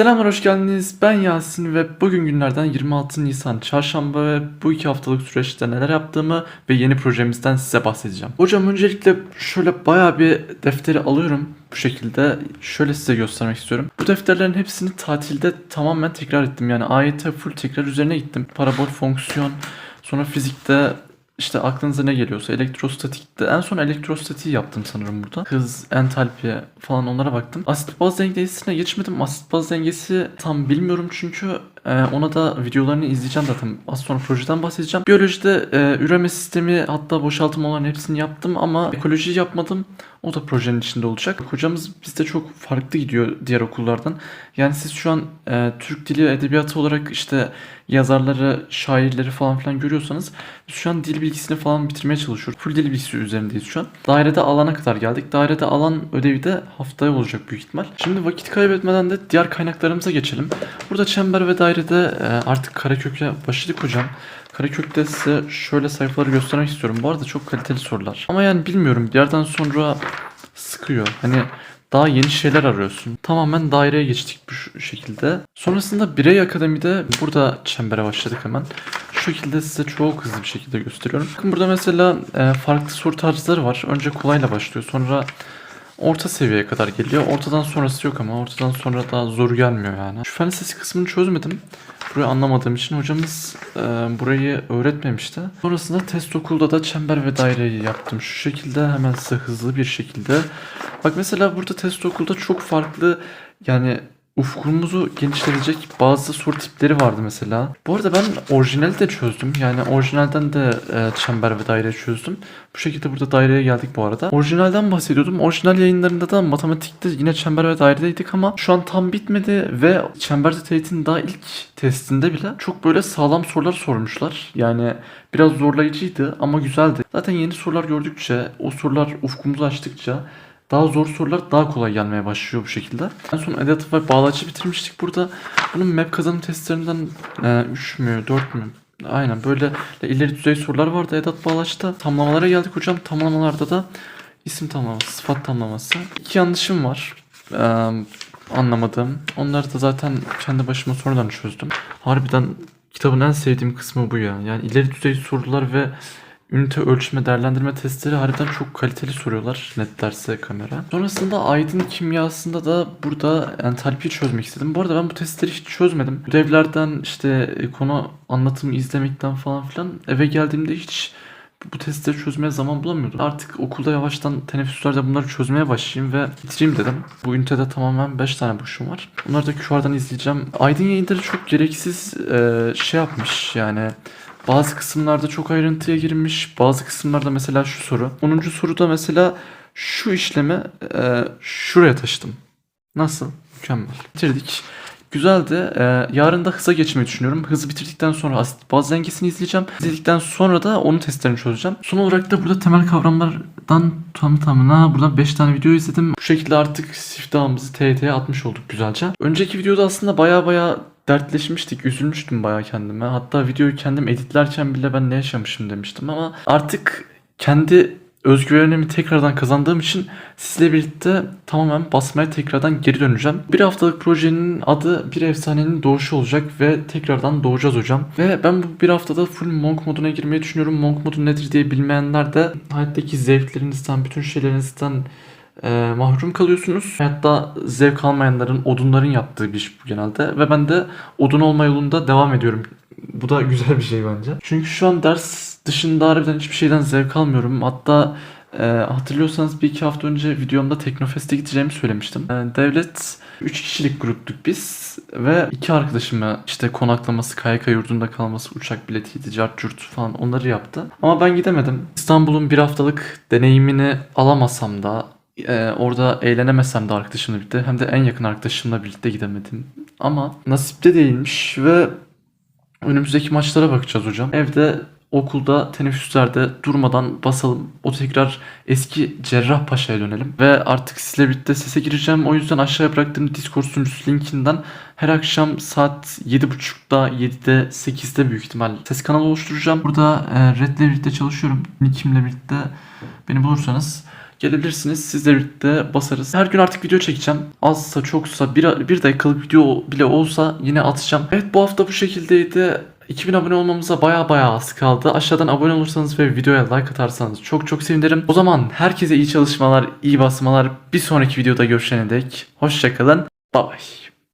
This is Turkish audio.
Selamlar hoş geldiniz. Ben Yasin ve bugün günlerden 26 Nisan çarşamba ve bu iki haftalık süreçte neler yaptığımı ve yeni projemizden size bahsedeceğim. Hocam öncelikle şöyle bayağı bir defteri alıyorum bu şekilde. Şöyle size göstermek istiyorum. Bu defterlerin hepsini tatilde tamamen tekrar ettim. Yani AYT full tekrar üzerine gittim. Parabol fonksiyon, sonra fizikte işte aklınıza ne geliyorsa elektrostatikte en son elektrostatiği yaptım sanırım burada. Hız, entalpi falan onlara baktım. Asit baz dengesine geçmedim. Asit baz dengesi tam bilmiyorum çünkü e, ona da videolarını izleyeceğim zaten. Az sonra projeden bahsedeceğim. Biyolojide e, üreme sistemi hatta boşaltım olan hepsini yaptım ama ekolojiyi yapmadım. O da projenin içinde olacak. Hocamız bizde çok farklı gidiyor diğer okullardan. Yani siz şu an e, Türk dili edebiyatı olarak işte yazarları, şairleri falan filan görüyorsanız biz şu an dil bilgisini falan bitirmeye çalışıyoruz. Full dil bilgisi üzerindeyiz şu an. Dairede alana kadar geldik. Dairede alan ödevi de haftaya olacak büyük ihtimal. Şimdi vakit kaybetmeden de diğer kaynaklarımıza geçelim. Burada çember ve dairede e, artık karekökle başladık hocam. Karekök'te size şöyle sayfaları göstermek istiyorum. Bu arada çok kaliteli sorular. Ama yani bilmiyorum bir yerden sonra sıkıyor. Hani daha yeni şeyler arıyorsun. Tamamen daireye geçtik bu şekilde. Sonrasında Birey Akademi'de burada çembere başladık hemen. Şu şekilde size çok hızlı bir şekilde gösteriyorum. Bakın burada mesela e, farklı soru tarzları var. Önce kolayla başlıyor. Sonra orta seviyeye kadar geliyor. Ortadan sonrası yok ama ortadan sonra daha zor gelmiyor yani. Şu fen lisesi kısmını çözmedim. Burayı anlamadığım için hocamız e, burayı öğretmemişti. Sonrasında test okulda da çember ve daireyi yaptım. Şu şekilde hemen size hızlı bir şekilde. Bak mesela burada test okulda çok farklı yani ufkumuzu genişletecek bazı soru tipleri vardı mesela. Bu arada ben orijinali de çözdüm. Yani orijinalden de e, çember ve daire çözdüm. Bu şekilde burada daireye geldik bu arada. Orijinalden bahsediyordum. Orijinal yayınlarında da matematikte yine çember ve dairedeydik ama şu an tam bitmedi ve çember teğetin daha ilk testinde bile çok böyle sağlam sorular sormuşlar. Yani biraz zorlayıcıydı ama güzeldi. Zaten yeni sorular gördükçe, o sorular ufkumuzu açtıkça daha zor sorular daha kolay gelmeye başlıyor bu şekilde. En son edat ve bağlacı bitirmiştik burada. Bunun map kazanım testlerinden 3 mü 4 mü? Aynen böyle ileri düzey sorular vardı edat bağlaçta. Tamlamalara geldik hocam. Tamlamalarda da isim tamlaması, sıfat tamlaması. İki yanlışım var. Ee, anlamadığım. Onları da zaten kendi başıma sonradan çözdüm. Harbiden kitabın en sevdiğim kısmı bu ya. Yani ileri düzey sorular ve ünite ölçme değerlendirme testleri harbiden çok kaliteli soruyorlar netlerse kamera. Sonrasında Aydın kimyasında da burada entalpi çözmek istedim. Bu arada ben bu testleri hiç çözmedim. Ödevlerden işte e, konu anlatımı izlemekten falan filan eve geldiğimde hiç bu testleri çözmeye zaman bulamıyordum. Artık okulda yavaştan teneffüslerde bunları çözmeye başlayayım ve bitireyim dedim. Bu ünitede tamamen 5 tane boşum var. Bunları da QR'dan izleyeceğim. Aydın yayınları çok gereksiz e, şey yapmış yani. Bazı kısımlarda çok ayrıntıya girmiş. Bazı kısımlarda mesela şu soru. 10. soruda mesela şu işlemi e, şuraya taşıdım. Nasıl? Mükemmel. Bitirdik. Güzeldi. Ee, yarın da hıza geçmeyi düşünüyorum. Hızı bitirdikten sonra asit baz dengesini izleyeceğim. İzledikten sonra da onun testlerini çözeceğim. Son olarak da burada temel kavramlardan tam tamına buradan 5 tane video izledim. Bu şekilde artık siftahımızı TYT'ye atmış olduk güzelce. Önceki videoda aslında baya baya dertleşmiştik. Üzülmüştüm baya kendime. Hatta videoyu kendim editlerken bile ben ne yaşamışım demiştim ama artık kendi özgüvenimi tekrardan kazandığım için sizle birlikte tamamen basmaya tekrardan geri döneceğim. Bir haftalık projenin adı Bir Efsanenin Doğuşu olacak ve tekrardan doğacağız hocam. Ve ben bu bir haftada full monk moduna girmeyi düşünüyorum. Monk modu nedir diye bilmeyenler de hayattaki zevklerinizden, bütün şeylerinizden e, mahrum kalıyorsunuz. Hayatta zevk almayanların, odunların yaptığı bir iş bu genelde. Ve ben de odun olma yolunda devam ediyorum. Bu da güzel bir şey bence. Çünkü şu an ders dışında harbiden hiçbir şeyden zevk almıyorum. Hatta e, hatırlıyorsanız bir iki hafta önce videomda Teknofest'e gideceğimi söylemiştim. E, devlet 3 kişilik gruptuk biz ve iki arkadaşımı işte konaklaması, KYK yurdunda kalması, uçak biletiydi, cart curt falan onları yaptı. Ama ben gidemedim. İstanbul'un bir haftalık deneyimini alamasam da e, orada eğlenemesem de arkadaşımla birlikte hem de en yakın arkadaşımla birlikte gidemedim. Ama nasipte değilmiş ve önümüzdeki maçlara bakacağız hocam. Evde okulda teneffüslerde durmadan basalım. O tekrar eski Cerrahpaşa'ya dönelim. Ve artık sizle birlikte sese gireceğim. O yüzden aşağıya bıraktığım Discord sunucusu linkinden her akşam saat 7.30'da, 7'de, 8'de büyük ihtimal ses kanalı oluşturacağım. Burada e, Red'le birlikte çalışıyorum. Nick'imle birlikte beni bulursanız Gelebilirsiniz. Sizle birlikte basarız. Her gün artık video çekeceğim. Azsa çoksa bir, bir dakikalık video bile olsa yine atacağım. Evet bu hafta bu şekildeydi. 2000 abone olmamıza baya baya az kaldı. Aşağıdan abone olursanız ve videoya like atarsanız çok çok sevinirim. O zaman herkese iyi çalışmalar, iyi basmalar. Bir sonraki videoda görüşene dek. Hoşçakalın. Bye bye.